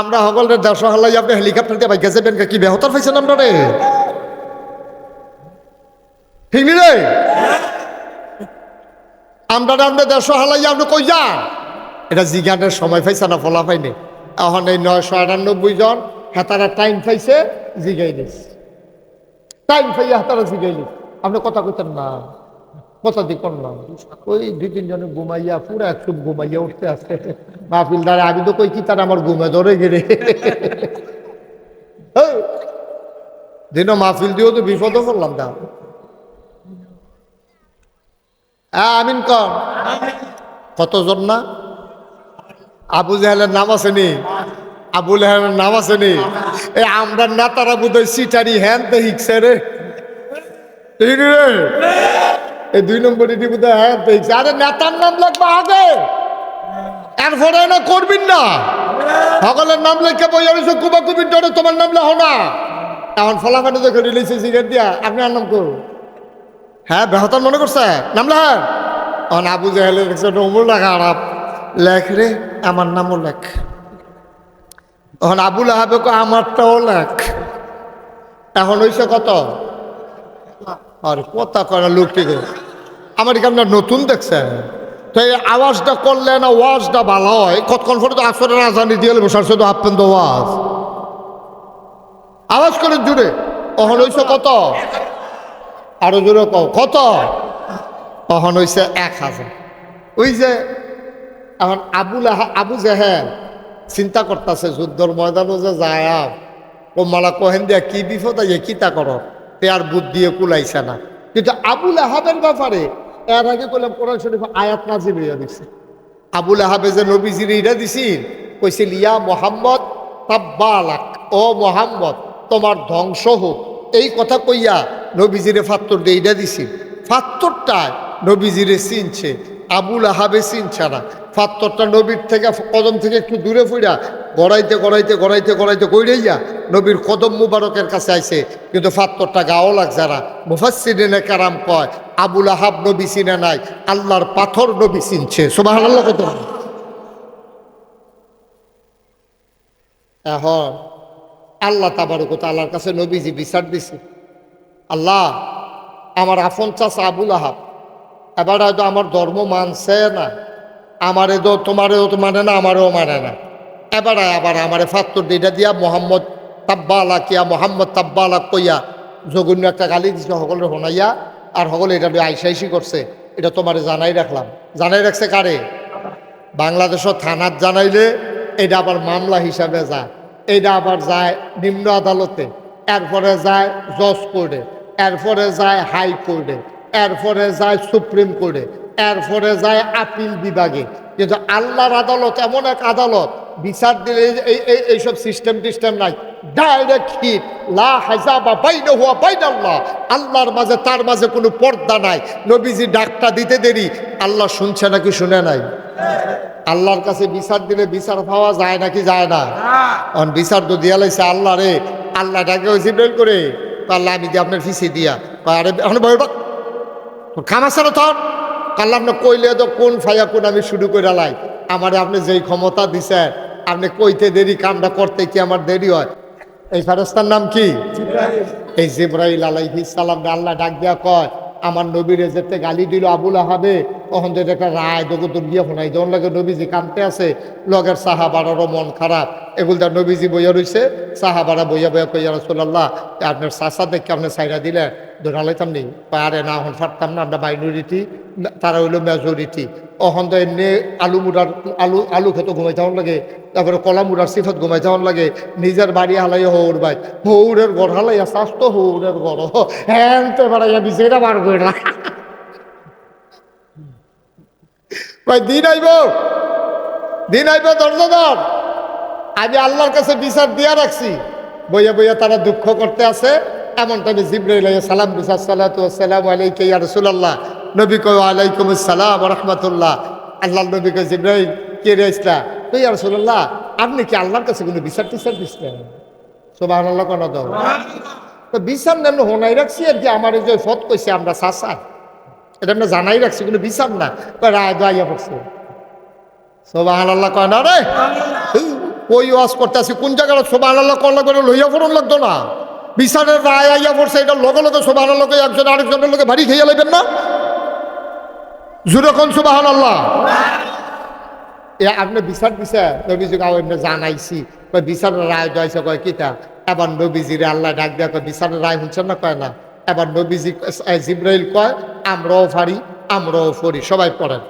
আমরা সকলের দেড়শো হালাই আপনি হেলিকপ্টার দিয়ে বাইকে যাবেন কি বেহতার পাইছেন আমরা রে ঠিক রে? আমরা আমরা দেড়শো হালাই, আপনি কই যান? এটা জিজ্ঞানের সময় পাইছে না, ফলা পাইনি। এখন এই নয়শো আটানব্বই জন হেতারা টাইম পাইছে, জিগাই নিস টাইম পাইয়া হেতারা জিগাই নিস আপনি কথা কইতেন না। কথা দি করলাম ওই দুই তিনজনে ঘুমাইয়া পুরো একটু ঘুমাইয়া উঠতে আসতে মাহফিল দ্বারা আমি তো কই কি তার আমার ঘুমে ধরে গেলে। দিন মাহফিল দিয়েও তো বিপদও করলাম দা হ্যাঁ আমিন কর কতজন না? আবু জাহেলের নাম আসেনি আবু জাহেলের নাম আসেনি এই আমরা নেতারা বোধহয় সিটারি হ্যান তো ঠিক রে? এই দুই নম্বর ইটি বোধহয় হ্যান তো হিকছে আরে নেতার নাম লাগবে আগে। এরপরে না করবিন না। সকলের নাম লেখে বই আনিস কুবা কুবির ডরে তোমার নাম লেখো না। এখন ফলাফানি দেখে রিলিজ সিগারেট দিয়া। আপনি আর নাম করুন। হ্যাঁ বেহতার মনে করছে? নাম লেখ অন আবু জাহেলের অমুল লেখা আরাপ লেখ রে, আমার নামও লেখ। এখন আবুল আহাবে আমারটাও লেখ। এখন হইছে কত? আর কথা করা লোকটি আমার এখানে আপনার নতুন দেখছেন? তো এই আওয়াজটা করলে না ওয়াজটা ভালো হয়? কতক্ষণ পরে তো আসরের আজানি দিয়ে বসার শুধু আপেন তো ওয়াজ। আওয়াজ করে জুড়ে। তখন হইছে কত? আরও জোরে কত? তখন হইছে এক হাজার। ওই যে এখন আবুল আবু জাহেল চিন্তা করতেছে, যুদ্ধর ময়দানও যে যায় ও মালা কহেন দিয়া, কি বিপদ আছে কি তা করো? আর দিয়ে কুলাইছে না। কিন্তু আবুল আহাবের ব্যাপারে এর আগে করলাম কোরআন শরীফ আয়াত নাজির হইয়া দিছে আবুল আহাবে যে নবীজির ইটা দিছিল কইছিল ইয়া মোহাম্মদ তাব্বালাক, ও মোহাম্মদ, তোমার ধ্বংস হোক। এই কথা কইয়া নবীজিরে ফাত্তর দিয়ে ইটা দিছিল ফাত্তরটায় নবীজিরে চিনছে, আবুল আহাবে চিনছে না। ফাত্তরটা নবীর থেকে, কদম থেকে একটু দূরে ফুইরা গড়াইতে গড়াইতে গড়াইতে গড়াইতে কইরাইয়া নবীর কদম মুবারকের কাছে আইছে, কিন্তু ফাত্তরটা গাও লাগছে না মুফাসিনে কারাম কয়, আবুল আহাব নবী চিনে নাই, আল্লাহর পাথর নবী চিনছে। সোবাহ আল্লাহ কত এখন আল্লাহ তাবারক আল্লাহর কাছে নবীজি বিচার দিছে। আল্লাহ, আমার আফন চাষা আবুল আহাব, এবার হয়তো আমার ধর্ম মানছে না, আমারে তো তোমারেও তো মানে না, আমারও মানে না। এবার আবার আমারে ফাত্তর দিটা দিয়া মোহাম্মদ তাব্বালা কিয়া, মোহাম্মদ তাব্বালা কইয়া, জঘন্য একটা গালি দিছে সকলের শোনাইয়া, আর সকলে এটা আইসাইসি করছে। এটা তোমারে জানাই রাখলাম। জানাই রাখছে কারে? বাংলাদেশের থানাত জানাইলে এটা আবার মামলা হিসাবে যায়। এটা আবার যায় নিম্ন আদালতে, এরপরে যায় জজ কোর্টে, এরপরে যায় হাই কোর্টে, এরপরে যায় সুপ্রিম কোর্টে, এরপরে যায় আপিল বিভাগে। কিন্তু আল্লাহর আদালত এমন এক আদালত, বিচার দিলে এই- এইসব সিস্টেম টিস্টেম নাই। Direct hit. লা হাজাবা বাইনা হুয়া বাইনাল্লাহ। আল্লাহর মাঝে তার মাঝে কোনো পর্দা নাই। নবীজি ডাকটা দিতে দেরি। আল্লাহ শুনছে নাকি শুনে নাই? আল্লাহর কাছে বিচার দিলে বিচার পাওয়া যায় নাকি যায় না? অন বিচার তো দিয়া লাইছে আল্লাহ রে। আল্লাহ ডাকে ওই বের করে আল্লাহ, আমি দিয়ে আপনার ফিসে দিয়া। আরে, এখন বই তোর খামাছে না তোর? কাল্লা আপনি কইলে তো কোন ফাইয়া কোন আমি শুরু করে লাই। আমারে আপনি যেই ক্ষমতা দিছেন, আপনি কইতে দেরি, কামটা করতে কি আমার দেরি হয়? এই ফেরস্তার নাম কি? এই জিব্রাইল আলাইহিস সালাম আল্লাহ ডাক দিয়া কয়, আমার নবীরে যেতে গালি দিল আবুল আহাবে তখন এটা একটা রায় দগুদুর গিয়ে শোনাই, যখন লাগে নবীজি কামতে আছে লগের সাহাবারও মন খারাপ। এগুলো নবীজি বইয়া রইছে, সাহাবারা বইয়া বইয়া কইয়া রসোল্লাহ আপনার চাষা দেখে আপনি সাইরা দিলে ধরালাইতাম নেই আরে না, এখন ফাটতাম না, আমরা মাইনরিটি তারা হইল মেজরিটি অহন তো এমনি আলু মুড়ার, আলু আলু খেত ঘুমাই যাওয়ার লাগে, তারপরে কলা মুড়ার সিফত ঘুমাই যাওয়ার লাগে, নিজের বাড়ি হালাই হৌর বাই হৌরের ঘর হালাইয়া স্বাস্থ্য হৌরের ঘর হ্যাঁ তো বাড়াইয়া বিছেটা বার করে না ভাই দিন আইব দিন আইব দরজা দর আমি আল্লাহর কাছে বিচার দিয়া রাখছি, বইয়া বইয়া তারা দুঃখ করতে আছে এমন টাইমে জিব্রাইল সালাম বিচার সালাতু আসসালামু আলাইকা ইয়া রাসূলুল্লাহ নবী কয় আলাইকুম আসসালাম ওয়া আল্লাহ নবী কয় জিব্রাইল, কে রে ইসলা তো ইয়া রাসূলুল্লাহ, আপনি কি আল্লাহর কাছে কোনো বিচার টিচার দিচ্ছেন? সুবহানাল্লাহ কোন দাও তো। বিচার নেন, হোনাই রাখছি আর কি, আমার যে ফত কইছে আমরা সাসা এটা আমরা জানাই রাখছি, কোনো বিচার না। রায় দোয়াইয়া পড়ছে। সুবহানাল্লাহ কয় না রে। ওই ওয়াজ করতেছি, কোন জায়গায় সোবান আল্লাহ করলে করে লইয়া ফোরন লাগতো না। বিচারের রায় আইয়া পড়ছে, এটা লগে লগে সোবান আল্লাহকে একজন আরেকজনের লোকে ভারী খেয়ে লাইবেন না। জুড়ে কোন সুবাহান আল্লাহ এ আপনি বিচার দিছে নবীজি এমনি জানাইছি কয় বিচারের রায় দয়াইছে কয় কিতা এবার নবীজিরে আল্লাহ ডাক দেয়া কয় বিচারের রায় শুনছেন না কয় না এবার নবীজি এ, জিব্রাইল কয় আমরাও ফারি আমরাও ফরি সবাই পড়েন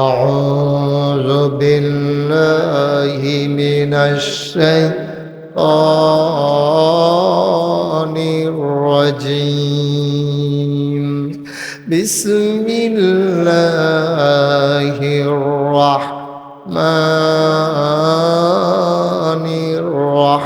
أعوذ بالله من الشيطان الرجيم بسم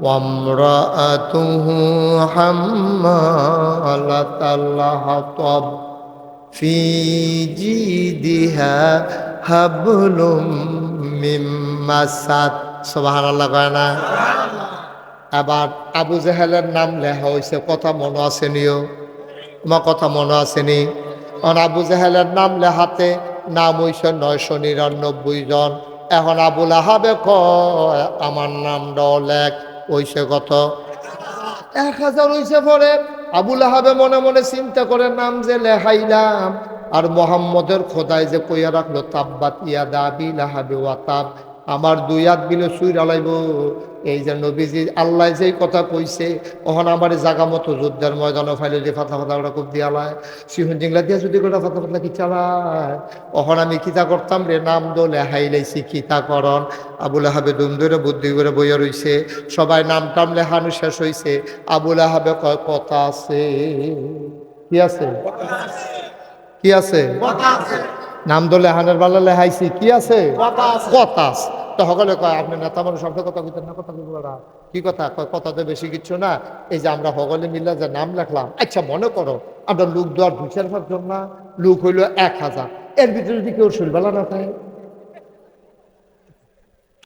وامرأته حمالة الحطب في جيدها حبل من مسد سبحان الله قانا আবার আবু জাহেলের নাম লেখা হয়েছে কথা মনে আসেনিও তোমার কথা মনে আসেনি কারণ আবু জাহেলের নাম লেহাতে নাম হইছে নয়শো নিরানব্বই জন এখন আবুল আহাবে কয় আমার নাম লেখ হইছে কত? এক হাজার ওইসে পরে আবুল আহাবে মনে মনে চিন্তা করে নাম যে লেহাইলাম। আর মোহাম্মদের খোদায় যে কইয়া রাখল, তাব্বাত ইয়াদা আবিল আহাবে ওয়াতাব আমার দুই হাত বিলে সুই রালাইব এই যে নবীজি আল্লাহ যেই কথা কইছে ওখান আমার জাগা মতো যুদ্ধের ময়দানে ফাইলে দিয়ে ফাতা ফাতা ওটা খুব দিয়ালায় সিহুন জিংলা দিয়া যদি করে ফাতা ফাতা কি চালায়? ওখান আমি কিতা করতাম রে নাম দোলে হাইলাইছি কিতা করন আবুল আহাবে দুম ধরে বুদ্ধি করে বইয়া রইছে। সবাই নাম টাম লেহানো শেষ হইছে। আবুল আহাবে কয় কথা আছে। কি আছে? কি আছে? নাম দলে হানের বালা লেহাইছি কি আছে। কথা আছে। তো সকলে কয়, আপনি নেতা মানুষ সব কথা কইতেন না, কথা না। কি কথা? কয় কথাতে বেশি কিচ্ছু না। এই যে আমরা সকলে মিলে যে নাম লেখলাম আচ্ছা মনে করো, আমরা লোক দেওয়ার দুই চার পাঁচজন না, লোক হইল এক হাজার। এর ভিতরে যদি কেউ শরীরবেলা না থাকে?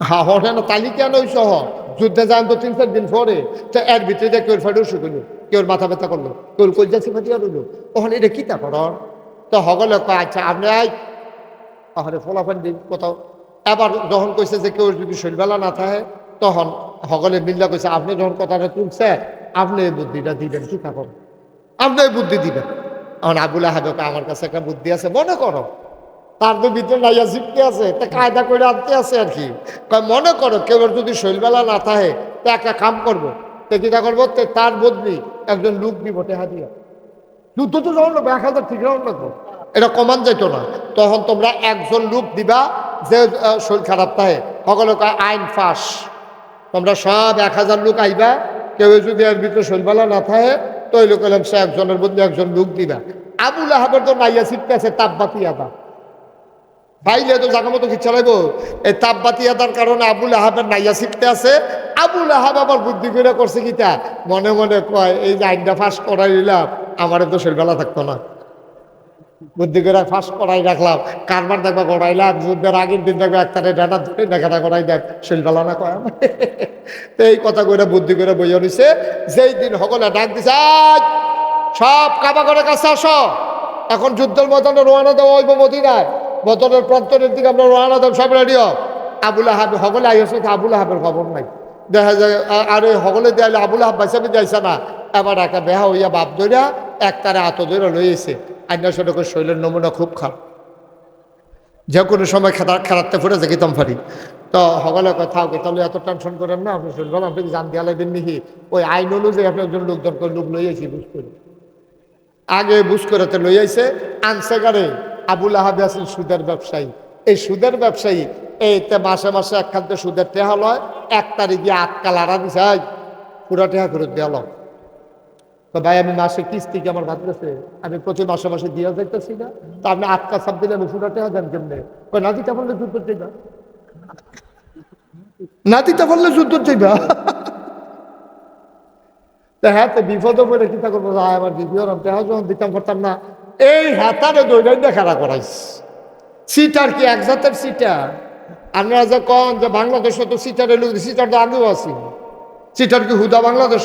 হ্যাঁ হঠাৎ না তালিকা নই সহ যুদ্ধে যান তো তিন চার দিন পরে, তো এর ভিতরে কেউ ফাটে উঠে করল কেউ মাথা ব্যথা করল কেউ কলজাসি ফাটিয়া রইল, ওখানে এটা কিতা কর তো সকলে কয় আচ্ছা আপনি আই ফলাফল দিন কোথাও এবার যখন কইছে যে কেউ যদি শরীরবেলা না থাকে, তখন সকলে মিল্লা কইছে, আপনি যখন কথাটা তুলছে আপনি এই বুদ্ধিটা দিবেন কি থাকুন আপনি এই বুদ্ধি দিবেন। এখন আবুল আহাবে আমার কাছে একটা বুদ্ধি আছে, মনে করো। তার তো ভিতরে নাইয়া শিখতে আছে, তা কায়দা করে আনতে আছে আর কি। মনে করো, কেউ যদি শৈলবেলা না থাকে, তো একটা কাম করব। তো কিটা করব তার বদলি একজন লুক দিব টেহা যুদ্ধ তো যখন এক হাজার ঠিক রাউন্ড এটা কমান যেত না। তখন তোমরা একজন লুক দিবা যে শরীর খারাপ থাকে সকলে কয়, আইন ফাঁস। তোমরা সব এক হাজার লোক আইবা, কেউ যদি এর ভিতরে শৈলবেলা না থাকে, তো ওই লোক সে একজনের মধ্যে একজন লোক দিবা। আবুল আহাবের তো নাইয়া শিখতে আছে তাপবাতি আদা ভাইলে তো জায়গা মতো কি চালাইবো এই তাপবাতি আদার কারণে আবুল আহাবের নাইয়া শিখতে আছে। আবুল আহাব আবার বুদ্ধি করে করছে কিটা মনে মনে কয়, এই যে আইনটা ফাঁস করাই দিলাম আমার তো শৈলবেলা থাকতো না। বুদ্ধি করে ফাঁস করাই রাখলাম। কারবার দেখবা করাইলাম যুদ্ধের আগের দিন দেখবে একটারে ডাটা ধরে দেখাটা করাই দেয়। শৈলবেলা না কয় তো এই কথা করে বুদ্ধি করে বইয়া নিছে। যেই দিন সকলে ডাক দিছে সব কাবা করে কাছে আসো। এখন যুদ্ধের ময়দানে রোয়ানা দেওয়া হইব মদিনায়। বদলের প্রান্তরের দিকে আমরা রোয়ানা দেব, সব রেডিও আবুল আহাব, সকলে আইসে আবুল আহাবের খবর নাই। দেখা যায় আরে সকলে দেয়ালে আবুল বাইসাবি যাইছে না। এবার একটা বেহা হইয়া বাপ ধরিয়া এক তারে আত ধরে লইয়েছে আইনা সড়কে শৈলের নমুনা খুব খারাপ। যে কোনো সময় খেতা খেলাতে ফুটে যে কিতাম ফারি তো সকলে কথা ওকে তাহলে এত টেনশন করেন না, আপনি শুনবেন আপনি জান দিয়া লাগবেন নাকি? ওই আইন অনুযায়ী আপনি একজন লোকজন করে লোক লইয়েছি বুঝ করে। আগে বুঝ করে তো লই আইছে, আনছে গাড়ে। আবুল আহাবি আছেন সুদের ব্যবসায়ী। এই সুদের ব্যবসায়ী এইতে মাসে মাসে একখান তো সুদের টেহা লয় এক তারিখ দিয়ে আটকাল আড়া দিছে "এই, পুরা টেহা ফেরত দেওয়া তো ভাই আমি মাসে কিস্তি কি আমার বাঁচতেছে আমি প্রতি মাসে মাসে দিয়ে যাইতেছি না। তো আপনি আটকা সাপ দিলে আমি পুরা টেহা দেন কেমনে? না দিতে পারলে যুদ্ধ চাইবা না দিতে পারলে যুদ্ধ চাইবা হ্যাঁ তো বিপদে পড়ে কিতা করব? আমার দিদি ওরম তেহা যখন দিতাম পারতাম না। এই হাতারে দৈরাই খাড়া করাইস। সিটার কি এক জাতের সিটার আপনারা যে কন যে বাংলাদেশে তো সিটারে লোক সিটার তো আগেও আছে সিটার কি হুদা বাংলাদেশ